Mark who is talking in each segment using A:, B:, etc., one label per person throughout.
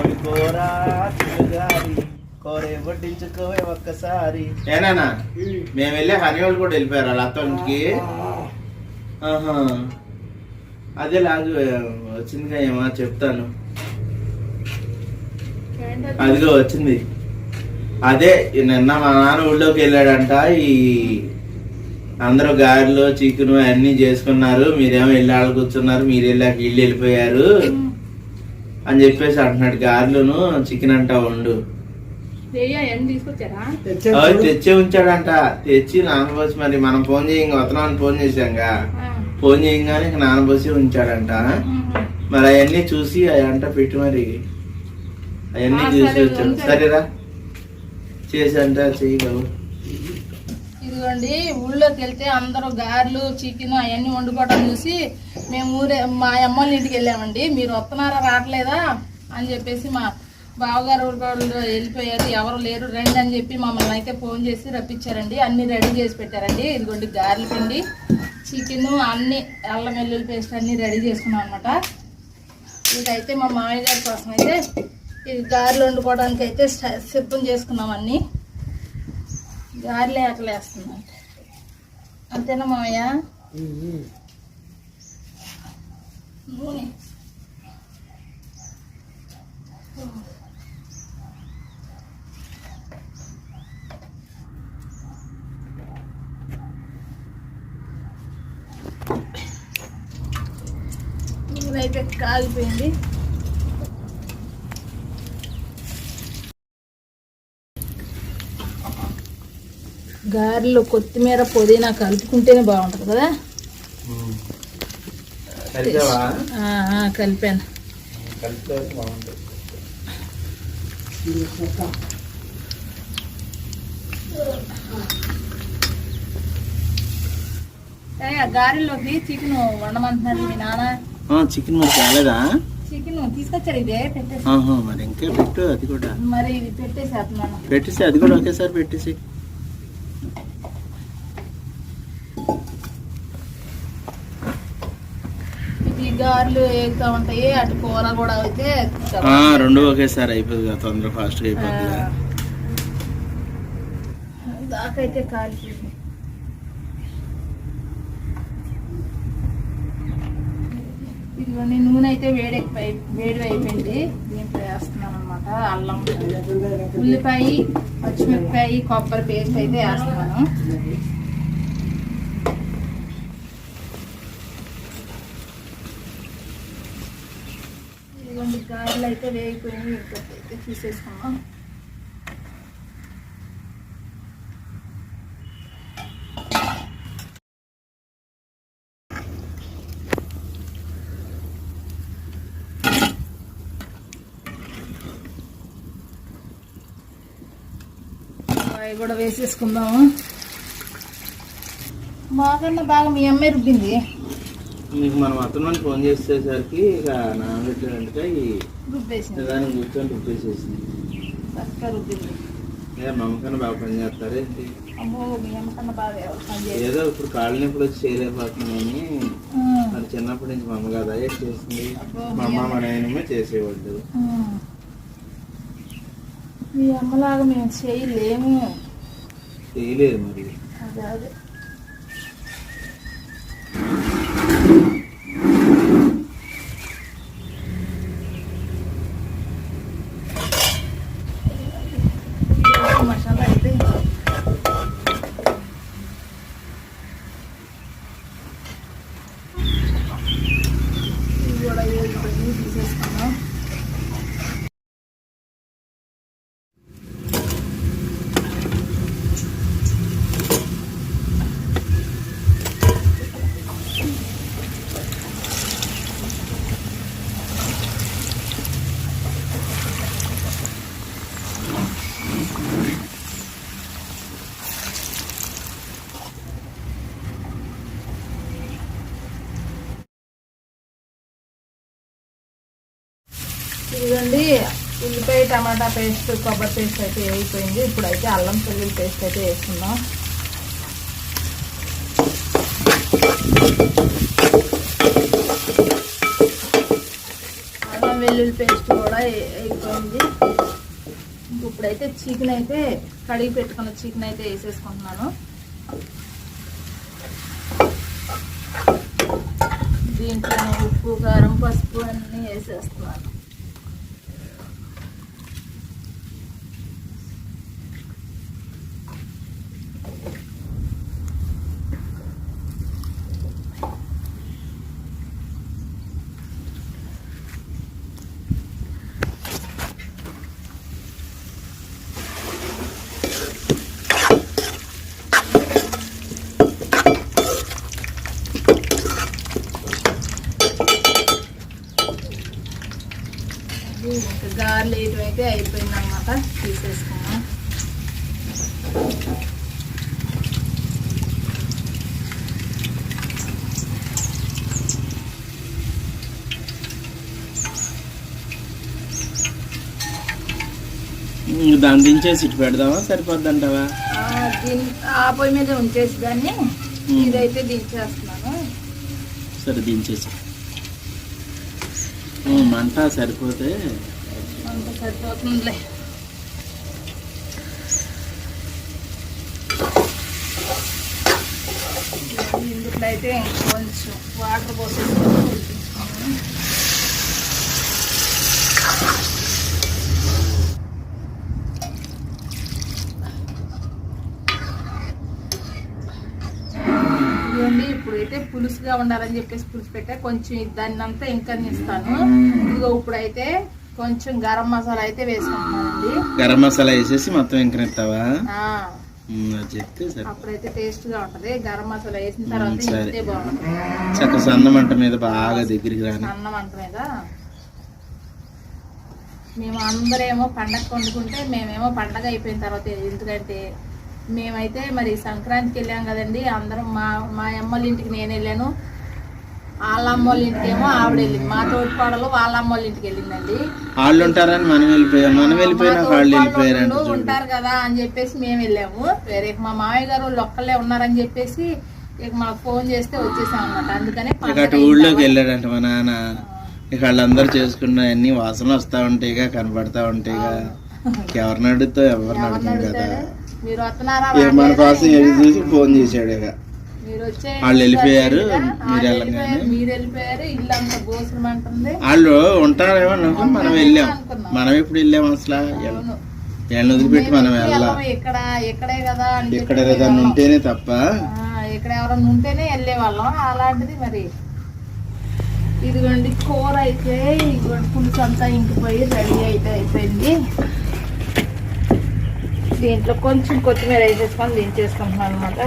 A: కోడి కూర చిలుగారి కోరే వడ్డించుకోవే ఒక్కసారి. ఏనానా మేము వెళ్ళి హనీ వాళ్ళు కూడా వెళ్ళిపోయారు వాళ్ళ అత్తోనికి ఆహా. అదే లాగు వచ్చిందిగా ఏమో చెప్తాను. అదిగో వచ్చింది. అదే నిన్న మా నాన్న ఊళ్ళోకి వెళ్ళాడంట ఈ అందరూ గారెలు చికెన్ అన్ని చేసుకున్నారు. మీరేమో వెళ్ళి ఆడ కూర్చున్నారు మీరు వెళ్ళాక ఇల్లు వెళ్ళిపోయారు. అని చెప్పేసి అంటున్నాడు. గారెలును చికెన్ అంటా ఉండు. అవి తెచ్చి ఉంచాడంట. తెచ్చి నానబోసి మరి మనం ఫోన్ చేయంగా వస్తున్నామని ఫోన్ చేశాంగా. ఫోన్ చేయంగానే ఇంక నానబోసి ఉంచాడంట. మరి అవన్నీ చూసి అవంట పెట్టి మరి. అవన్నీ చూసి
B: ఉంచాడు.
A: సరేరా. చేసి అంట చెయ్యగలవు
B: చూడండి ఊళ్ళోకి వెళ్తే అందరూ గారెలు చికెన్ అవన్నీ వండుకోవడం చూసి మేము ఊరే మా అమ్మోళ్ళ ఇంటికి వెళ్ళామండి. మీరు వస్తున్నారా రావట్లేదా అని చెప్పేసి మా బావగారు వాళ్ళు వెళ్ళిపోయారు. ఎవరు లేరు రండి అని చెప్పి మమ్మల్ని అయితే ఫోన్ చేసి రప్పించారండి. అన్నీ రెడీ చేసి పెట్టారండి. ఇదిగోండి గారెల పిండి చికెన్ అన్ని అల్లం వెల్లుల్లి పేస్ట్ అన్నీ రెడీ చేసుకున్నాం అనమాట ఇదైతే మా మామయ్య గారి కోసం అయితే ఇది గారెలు వండుకోవడానికి అయితే సిద్ధం చేసుకున్నాం అన్నీ. గారెలే అట్లా వేస్తున్నాం. అంతేనా మామయ్య? నూనె. నూనె అయితే కాలిపోయింది. గారెలు కొత్తిమీర పుదీనా కలుపుకుంటేనే బాగుంటుంది కదా? కలిపాను. గారెల్లోకి చికెన్ వండమంటున్నారు మీ నాన్న.
A: చికెన్ మరి కాలేదా
B: చికెన్ తీసుకొచ్చారు ఇదే పెట్టేసి.
A: మరి ఇంకే పెట్టు అది కూడా.
B: మరి ఇది పెట్టేసేస్తున్నాను
A: పెట్టేసి అది కూడా ఒకేసారి పెట్టేసి
B: ఇది గారెలు వేగుతా ఉంటాయి అటు కూర కూడా అయితే
A: రెండు ఒకేసారి అయిపోతుంది కదా తొందరగా ఫాస్ట్గా అయిపోతుంది.
B: దాకైతే కాలిపోయింది ఇదిగోండి నూనె అయితే వేడెక్కిపోయి వేడి అయిపోయింది. దీంట్లో వేస్తున్నాను అనమాట అల్లం ఉల్లిపాయ పచ్చిమిరపకాయ కొబ్బరి పేస్ట్ అయితే వేస్తున్నాను ఇదిగోండి గారెలు అయితే వేగిపోయినాయి ఇంకొకటి అయితే తీసేసుకున్నాం అవి కూడా వేసేసుకుందాము. మాకన్నా బాగా మీ అమ్మాయి రుబ్బింది.
A: నీకు మనం అతను ఫోన్ చేసేసరికి ఇక నానబెట్టినట్టుగా ఈ
B: రుబ్బేసింది
A: నిదానం కూర్చొని రుబ్బేసేసింది ఏ మమ్మకన్నా బాగా పని చేస్తారు ఏంటి? ఏదో ఇప్పుడు కాళ్ళ నొప్పులు వచ్చి చేయలేకపోతున్నామని మరి చిన్నప్పటి నుంచి మా అమ్మ కదా ఏం చేస్తుంది. మా అమ్మ మా నాయనమ్మ చేసేవాళ్ళు.
B: మీ అమ్మలాగా మేము చేయలేము.
A: చేయలేదు మరి.
B: అదే అదే మసాలా అయితే ఇవి కూడా వేగిపోయి తీసేసుకున్నాం ఇదిగోండి ఉల్లిపాయ టమాటా పేస్ట్ కొబ్బరి పేస్ట్ అయితే అయిపోయింది. ఇప్పుడైతే అల్లం వెల్లుల్లి పేస్ట్ అయితే వేసుకుందాం. అల్లం వెల్లుల్లి పేస్ట్ కూడా అయిపోయింది. ఇప్పుడైతే చికెన్ అయితే కడిగి పెట్టుకున్న చికెన్ అయితే వేసేసుకుంటున్నాను. దీంట్లో ఉప్పు కారం పసుపు అన్నీ వేసేస్తున్నాను ఇది ఇంకా గారెలు వేయటం అయితే అయిపోయింది అనమాట తీసేసుకున్నాం
A: దాన్ని దించేసి ఇటు పెడదామా సరిపోద్దంటావా?
B: ఆ, దీని ఆ పొయ్యి మీద ఉంచేసి దాన్ని ఇదైతే దించేస్తున్నాను.
A: సరే దించేసి మంట సరిపోతే
B: అంత సరిపోతుందిలే. ఇందులో అయితే కొంచెం వాటర్ పోసేసుకొని ఉడికించుకున్నాను. ఇదిగోండి ఇప్పుడైతే పులుసుగా ఉండాలని చెప్పేసి పులుసు పెట్టా. కొంచెం దాన్ని అంతా ఇంకా ఇస్తాను ఇదిగో ఇప్పుడైతే కొంచెం గరం మసాలా అయితే వేసుకుంటున్నానండి.
A: గరం మసాలా వేసేసి మొత్తం ఇంకనెత్తావా చెప్తే
B: అప్పుడైతే టేస్ట్గా ఉంటది. గరం మసాలా వేసిన తర్వాత
A: సరే. చక్క సన్న మంట మీద బాగా దగ్గరికి రాని.
B: అన్నం అంట మీద. మేము అందరేమో పండగ వండుకుంటే మేమేమో పండగ అయిపోయిన తర్వాత ఎందుకంటే మేమైతే మరి సంక్రాంతికి వెళ్ళాం కదండి. అందరం మా మా అమ్మోళ్ళ ఇంటికి నేను వెళ్ళాను. వాళ్ళ అమ్మోళ్ళ ఇంటికి ఏమో ఆవిడ వెళ్ళింది మా తోటిపాడలు వాళ్ళ అమ్మోళ్ళ ఇంటికి వెళ్ళిందండి
A: వాళ్ళు ఉంటారని మనం వెళ్ళిపోయాం మనం వెళ్ళిపోయినా వాళ్ళు
B: తోటిపాడలు
A: వెళ్ళిపోయారంట
B: వాళ్ళు
A: చూడు.
B: ఉంటారు కదా అని చెప్పేసి మేము వెళ్ళాము. వేరే మా మామయ్య గారు వాళ్ళు ఒక్కళ్ళే ఉన్నారని చెప్పేసి ఇక మాకు ఫోన్ చేస్తే వచ్చేసాం అనమాట అందుకనే
A: ఇక
B: పండగ
A: అటు
B: అయిన
A: ఊళ్ళోకి వెళ్ళాడంట మా నాన్న. ఇక వాళ్ళందరూ చేసుకున్న అన్ని వాసనలు వస్తా ఉంటాయిగా కనపడతా ఉంటాయిగా ఎవరిని అడుగుతావు ఎవరిని అడుగుతాం కదా?
B: మీరు వస్తున్నారా?
A: మన? కోసం ఎదురు చూసి ఫోన్ చేశాడు ఇక. వాళ్ళు వెళ్ళిపోయారు,
B: వాళ్ళు
A: మీరు
B: వెళ్ళిపోయారు,
A: వెళ్ళగానే.
B: మీరు వెళ్ళిపోయారు ఇల్లు అంతా గోసులం అంటుంది
A: వాళ్ళు ఉంటారేమో అనుకుని మనం వెళ్ళాం. మనం ఎప్పుడు వెళ్ళాం అసలు. వీళ్ళని వదిలిపెట్టి మనం వెళ్ళాం
B: ఇక్కడ ఇక్కడే కదా
A: ఇక్కడ. ఏదైనా ఉంటేనే తప్ప.
B: ఆ, ఇక్కడ ఎవరైనా ఉంటేనే వెళ్ళే వాళ్ళం అలాంటిది మరి. ఇదిగోండి కూర అయితే ఇదిగోండి పులుసు అంతా ఇంకిపోయి రెడీ అయితే అయిపోయింది. దీంట్లో కొంచెం కొత్తిమీర వేసేసుకొని దించేసుకుంటున్నాను అనమాట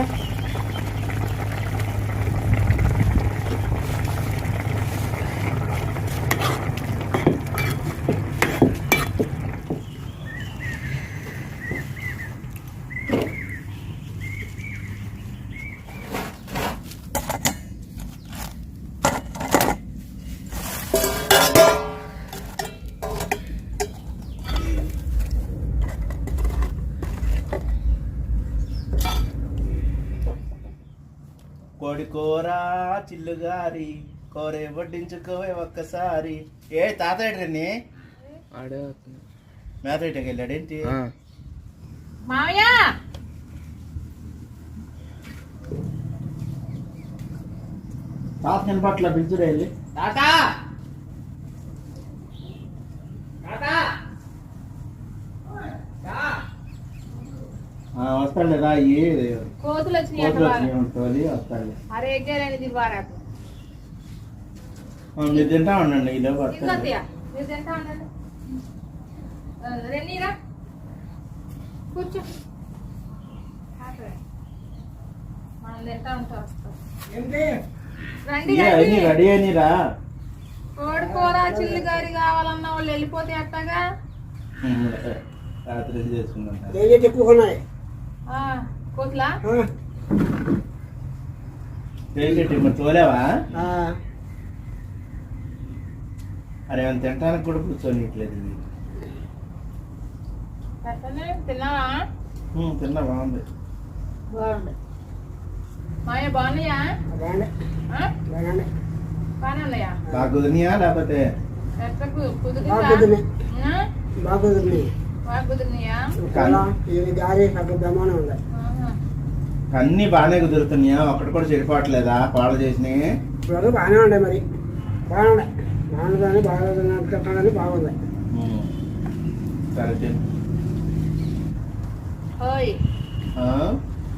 A: కోడి కూర చిల్లుగారి కూర వడ్డించుకోవే ఒక్కసారి. ఏ తాతయ్యని మేతయ్యకి వెళ్ళాడేంటి
B: మామయ్య!
A: తాత కనపట్ల పిలుచుడే వెళ్ళి. వస్తాడు రా ఏ
B: కోతులు వచ్చినాయి అరే ఎగ్గారని ఇది
A: మీరు తింటా ఉండండి
B: అత్తయ్య, మీరు తింటా ఉండండి. రెన్నీరా కూర్చో. మనం తింటా ఉంటా వస్తాం రండి
A: అయినరా.
B: కోడి కూర చిల్లి గారి కావాలన్న వాళ్ళు వెళ్ళిపోతే అట్టగా
A: రాత్రి చేసుకుంటాం
C: ఏదో చెప్పుకున్నాయి
B: ఆ, కోతులా
A: ఏంటి మరి తోలేవా అరే ఏమైనా తినడానికి కూడా కూర్చోనిట్లేదు ఇది
B: పెట్టండి తిన్నావా
A: ఉమ్, తిన్నా బాగుంది
B: బాగుంది మాయ బాగున్నాయా
C: బాగానే
B: ఆ?
C: బాగానే
B: బాగానే ఉన్నాయా
A: బాగా కుదిరినాయా లేకపోతే
B: ఎట్లా కు-
C: బాగా
B: కుదిరిందా
C: కుదిరినాయి
B: ఆ?
C: బాగా కుదిరినాయి
B: బాగా కుదిరినాయా
C: చాలా ఇది గారి సగం బ్రహ్మాండం ఉంది
B: ఆహా.
A: అన్ని బాగానే కుదురుతున్నాయా? ఒకటి కూడా చెడిపోవట్లేదా? పాడు చేసినాయి
C: ఇప్పుడు బాగానే ఉండే మరి. బాగానే ఉండే బాగుందని బాగా చెప్పాలని బాగుంది.
A: సరే?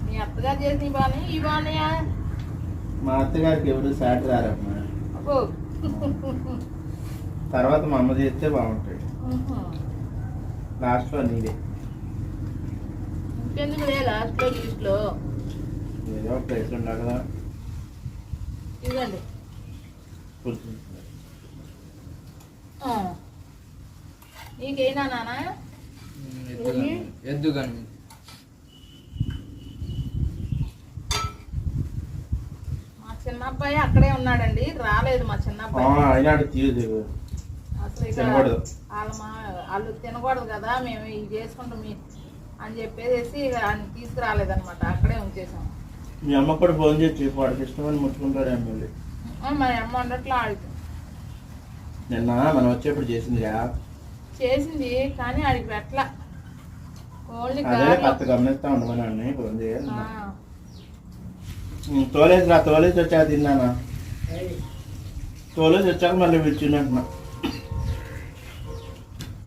B: మీ అత్తగారు చేసిన బానే ఈ బాగున్నాయా?
A: మా అత్తగారికి ఎవరు సాటి రారమ్మా. తర్వాత మా అమ్మ చేస్తే బాగుంటాయి. లాస్ట్లో నీదే.
B: ఇంకెందుకు లే లిస్ట్లో.
A: ఏదో ప్లేస్ ఉండాలి కదా.
B: ఇదండి
A: పులుసు.
B: నీకేనా నానా?
D: ఎద్దు కానీ
B: మా చిన్న అబ్బాయి అక్కడే ఉన్నాడండి. రాలేదు మా చిన్న అబ్బాయి అసలు ఇక. వాళ్ళ మా వాళ్ళు తినకూడదు కదా మేము ఇది చేసుకుంటాం అని చెప్పేసి ఆయన తీసుకురాలేదన్నమాట. అక్కడే ఉంచేసాం.
A: మీ అమ్మ కూడా ఫోన్ చేసి చెప్పు వాడికి ఇష్టమని ముట్టుకుంటాడు ఎమ్మెల్యే.
B: ఆ, మా అమ్మ వండట్లో ఆడితే.
A: నిన్న మనం వచ్చేప్పుడు చేసిందిగా?
B: చేసింది కానీ ఆడికి పెట్టల. ఓన్లీ
A: అదే
B: గారెలు.
A: కొత్త గమనిస్తా ఉండమని అన్నీ ఫోన్ చేయాలి తోలేసి రా తోలేసి వచ్చాక తిన్నానా? తోలేసి వచ్చాక మళ్ళీ విచ్చిందంటున్నా